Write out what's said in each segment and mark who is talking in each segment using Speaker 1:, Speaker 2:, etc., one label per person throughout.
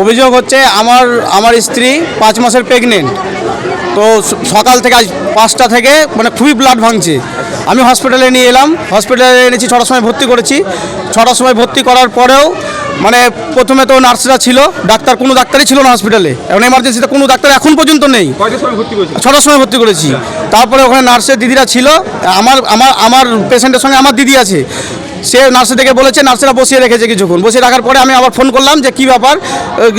Speaker 1: অভিযোগ হচ্ছে আমার আমার স্ত্রী পাঁচ মাসের প্রেগনেন্ট তো সকাল থেকে আজ পাঁচটা থেকে মানে খুবই ব্লাড ভাঙছে। আমি হসপিটালে নিয়ে এলাম হসপিটালে এনেছি ছটার সময় ভর্তি করেছি। ছটার সময় ভর্তি করার পরেও মানে প্রথমে তো নার্সরা ছিল ডাক্তার কোনো ডাক্তারই ছিল না হসপিটালে এখন এমার্জেন্সিতে কোনো ডাক্তার এখন পর্যন্ত নেই। ছটার সময় ভর্তি করেছি। তারপরে ওখানে নার্সের দিদিরা ছিল আমার আমার আমার পেশেন্টের সঙ্গে আমার দিদি আছে। সে নার্সে থেকে বলেছে, নার্সেরা বসিয়ে রেখেছে কিছুক্ষণ। বসিয়ে রাখার পরে আমি আবার ফোন করলাম যে কী ব্যাপার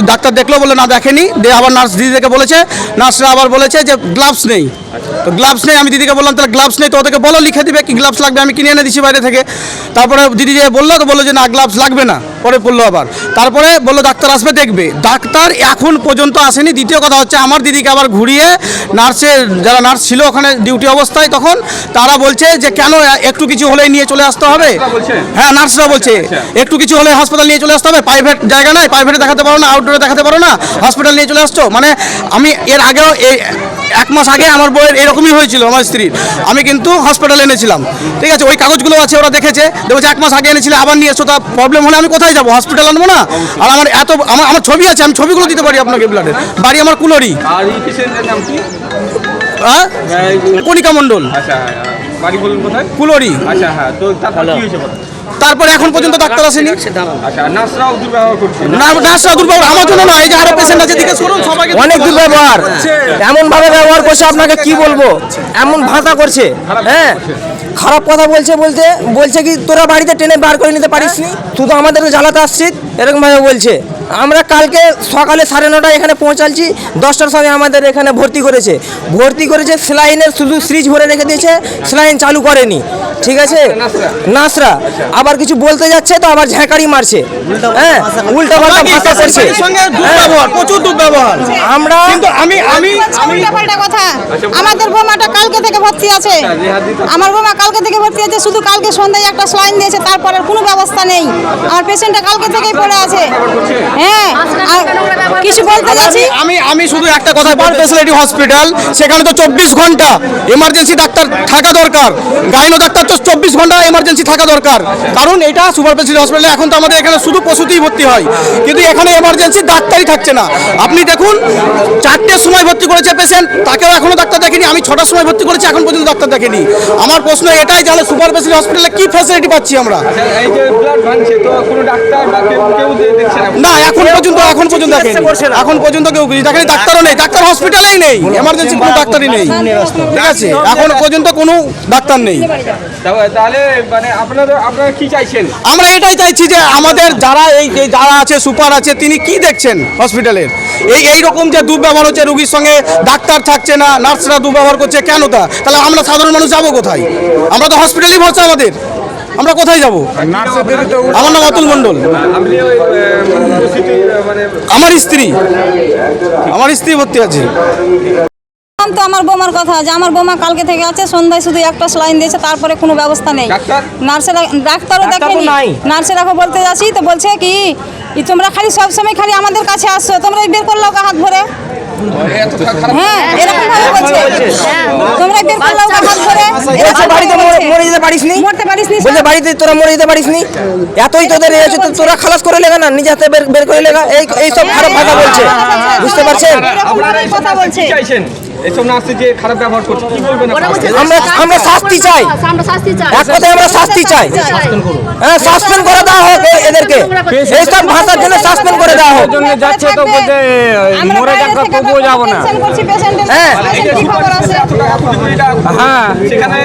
Speaker 1: ডাক্তার দেখল বলে না, দেখেনি। দিয়ে আবার নার্স দিদিকে বলেছে, নার্সরা আবার বলেছে যে, গ্লাভস নেই। তো গ্লাভস নেই আমি দিদিকে বললাম তাহলে গ্লাভস নেই তো ওদেরকে বলো লিখে দিবে কি গ্লাভস লাগবে আমি কিনে এনে দিচ্ছি বাইরে থেকে। তারপরে দিদি যে বলল তো বলল যে না গ্লাভস লাগবে না। পরে বলল আবার। তারপরে বলল ডাক্তার আসবে দেখবে। ডাক্তার এখন পর্যন্ত আসেনি। দ্বিতীয় কথা হচ্ছে আমার দিদিকে আবার ঘুরিয়ে নার্সের যারা নার্স ছিল ওখানে ডিউটি অবস্থায় তখন তারা বলছে যে কেন একটু কিছু হলেই নিয়ে চলে আসতে হবে? হ্যাঁ নার্সরা বলছে একটু কিছু হলে হাসপাতাল নিয়ে চলে আসতে হবে। প্রাইভেট জায়গা নাই প্রাইভেটে দেখাতে পারো না আউটডোরে দেখাতে পারো না হসপিটাল নিয়ে চলে আসছো। মানে আমি এর আগেও এই এক মাস আগে আমার বইয়ের এরকমই হয়েছিল আমার স্ত্রীর। আমি কিন্তু হসপিটালে এনেছিলাম। ঠিক আছে ওই কাগজগুলো আছে ওরা দেখেছে। দেখেছে এক মাস আগে এনেছিলে আবার নিয়ে এসো তা প্রবলেম হলে আমি কোথায় যাব? হসপিটাল আনব না? আর আমার এত আমার আমার ছবি আছে আমি ছবিগুলো দিতে পারি আপনাকে ব্লাডের বাড়ি আমার কুলরি। হ্যাঁ কণিকা মণ্ডল।
Speaker 2: আচ্ছা বাড়ি বলুন কোথায়?
Speaker 1: কুলরি।
Speaker 2: আচ্ছা হ্যাঁ তো তারপর কি হয়েছে?
Speaker 1: তারপরে এখন পর্যন্ত ডাক্তার আসেনি।
Speaker 2: আচ্ছা নার্সরাও দুর্ব্যবহার করছে।
Speaker 1: না নার্সরা দুর্ব্যবহার আমার জন্য নয় এই যে আরও পেশেন্ট আছে জিজ্ঞেস করুন সবাইকে
Speaker 3: অনেক দুর্ব্যবহার এমন ভাবে ব্যবহার করছে আপনাকে কি বলব? এমন ভাতা করছে। হ্যাঁ। খারাপ কথা বলছে বলতে, বলছে কি তোরা বাড়িতে ট্রেনে বার করে নিতে পারিস নি? তুই তো আমাদেরকে জ্বালাতে আসছিস। এরকমভাবে বলছে। আমরা কালকে সকালে সাড়ে নটায় এখানে পৌঁছালছি, দশটার সময় আমাদের এখানে ভর্তি করেছে। ভর্তি করেছে, স্লাইনের শুধু সিরিজ ভরে রেখে দিয়েছে, স্লাইন চালু করেনি। ঠিক আছে? নার্সরা আবার কিছু বলতে যাচ্ছে তো আবার ঝ্যাঁকারি মারছে। হ্যাঁ উল্টা পাল্টা ভাষা করছে।
Speaker 1: দুর্ব্যবহার প্রচুর দুর্ব্যবহার
Speaker 3: আমরা
Speaker 1: কিন্তু আমি আমি
Speaker 4: পাল্টা কথা। আমাদের বোমাটা কালকে থেকে ভর্তি আছে। আমার বোমা কালকে থেকে ভর্তি আছে শুধু কালকে সন্ধ্যায় একটা স্লাইন দিয়েছে তারপরে কোনো ব্যবস্থা নেই। আমার পেশেন্টটা কালকে থেকেই পড়ে আছে। হ্যাঁ আর কিছু বলতে যাচ্ছি?
Speaker 1: আমি আমি শুধু একটা কথা সুপার ফেসিলিটি হসপিটাল সেখানে তো চব্বিশ ঘণ্টা এমার্জেন্সি ডাক্তার থাকা দরকার। গাইনো ডাক্তার চব্বিশ ঘণ্টা এমার্জেন্সি থাকা দরকার। কারণ এটা সুপার ফেসিলিটি হসপিটালে এখন তো আমাদের এখানে শুধু প্রসূতিই ভর্তি হয়। কিন্তু এখানে এমার্জেন্সি ডাক্তারই থাকছে না। আপনি দেখুন চারটের সময় ভর্তি করেছে পেশেন্ট তাকেও এখনও ডাক্তার দেখেনি। আমি ছটার সময় ভর্তি করেছি এখন পর্যন্ত ডাক্তার দেখেনি। আমার প্রশ্ন এটাই জানে সুপার ফেসিলিটি হসপিটালে কি ফ্যাসিলিটি পাচ্ছি আমরা?
Speaker 2: আচ্ছা, এই যে ব্লাড ভাঙছে তো কোনো ডাক্তার বা কেউ কেউ দে- দেখছে না?
Speaker 1: না এখন পর্যন্ত এখন পর্যন্ত দেখেনি। এখন পর্যন্ত কেউ দেখেনি। ডাক্তারও নেই। ডাক্তার হসপিটালেই নেই। এমার্জেন্সি কোনো ডাক্তারই নেই। ঠিক আছে? এখন পর্যন্ত কোনো ডাক্তার নেই।
Speaker 2: তাহলে মানে আপনারা আপনারা কি চাইছেন?
Speaker 1: আমরা এটাই চাইছি যে আমাদের যারা এই যারা আছে সুপার আছে তিনি কি দেখছেন হসপিটালের? এই এই রকম যে দুর্ব্যবহার হচ্ছে রুগীর সঙ্গে ডাক্তার থাকছে না নার্সরা দুর্ব্যবহার করছে কেন তা? তাহলে আমরা সাধারণ মানুষ যাব কোথায়? আমরা তো হসপিটালই ভরসা আমাদের। আমরা কোথায় যাব? আমার নাম অতুল মণ্ডল।
Speaker 2: মানে
Speaker 1: আমার স্ত্রী। আমার স্ত্রী ভর্তি আছে।
Speaker 4: বললাম তো আমার বোমার কথা যে আমার বোমা কালকে থেকে আছে সন্ধ্যায় শুধু একটা স্লাইন দিয়েছে তারপরে কোনো ব্যবস্থা নেই। নার্সেরা ডাক্তারও দেখেনি।
Speaker 3: নাই।
Speaker 4: নার্সেরাকে বলতে যাচ্ছি তো বলছে কি তোমরা খালি সব সময় খালি আমাদের কাছে আসছো তোমরা এই বের করলাও হাত ভরে হ্যাঁ এরকম ভাবে বলছে। তোমরা বের করলাও হাত ভরে
Speaker 3: বাড়িতে মরে- যেতে পারিস নি?
Speaker 4: মরতে পারিস নি
Speaker 3: বলছে বাড়িতে তোরা মরে যেতে পারিস নি? এতই তোদের তোরা খালাস করে লেগা না নিজে হাতে বের করে লেগা। এই এই সব খারাপ ভাষা বলছে। বুঝতে পারছেন?
Speaker 4: এরকম কথা বলছে।
Speaker 2: চাইছেন এসব নার্সে যে খারাপ ব্যবহার করছে কি বলবেন?
Speaker 3: আমরা আমরা শাস্তি চাই।
Speaker 5: আমরা শাস্তি চাই।
Speaker 3: এক কথায় আমরা শাস্তি চাই। হ্যাঁ সাসপেন্ড করে এদেরকে এইসব ভাষার জন্য সাসপেন্ড করে দেওয়া হোক।
Speaker 4: জন্য যাচ্ছে তো বলতে মরে যাক তবুও যাব না। হ্যাঁ।
Speaker 2: হ্যাঁ সেখানে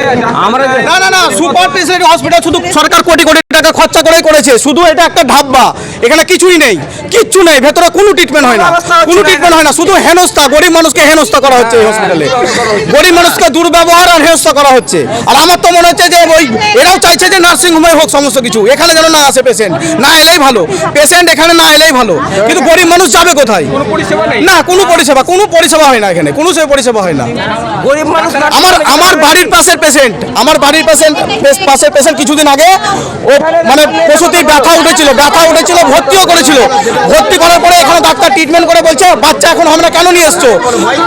Speaker 2: আমরা
Speaker 1: না না না সুপার স্পেশালিটি হসপিটাল শুধু সরকার কোটি কোটি টাকা খরচা করেই করেছে। শুধু এটা একটা ধাব্বা এখানে কিছুই নেই। কিচ্ছু নেই। ভেতরে কোনো ট্রিটমেন্ট হয় না। কোনো ট্রিটমেন্ট হয় না। শুধু হেনস্থা গরিব মানুষকে হেনস্থা করা হচ্ছে এই হসপিটালে গরিব মানুষকে দুর্ব্যবহার আর হেনস্থা করা হচ্ছে। আর আমার তো মনে হচ্ছে যে ওই এরাও চাইছে যে নার্সিং হোমে হোক সমস্ত কিছু। এখানে যেন না আসে পেশেন্ট না এলেই ভালো। পেশেন্ট এখানে না এলেই ভালো। কিন্তু গরিব মানুষ যাবে কোথায়? না কোনো পরিষেবা কোনো পরিষেবা হয় না এখানে। কোনো সে পরিষেবা হয় না।
Speaker 3: গরিব মানুষ
Speaker 1: আমার আমার বাড়ির পাশের পেশেন্ট আমার বাড়ির পেশেন্ট পাশের পেশেন্ট কিছুদিন আগে ও মানে প্রসূতির ব্যথা উঠেছিল ব্যথা উঠেছিল ভর্তিও করেছিল। ভর্তি করার পরে এখানে ডাক্তার ট্রিটমেন্ট করে বলছে বাচ্চা এখন আমরা কেন নিয়ে এসছো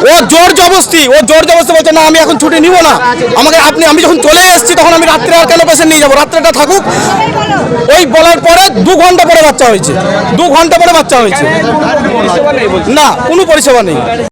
Speaker 1: ও জোর জবস্তি ও জোর জবস্তি বলছে না আমি এখন ছুটি নিব না। আমাকে আপনি আমি যখন চলে এসেছি তখন আমি রাত্রে আর কেন পেশেন্ট নিয়ে যাব? রাত্রেটা থাকুক। ওই বলার পরে দু ঘণ্টা পরে বাচ্চা হয়েছে। দু ঘণ্টা পরে বাচ্চা হয়েছে। না কোনো পরিষেবা নেই।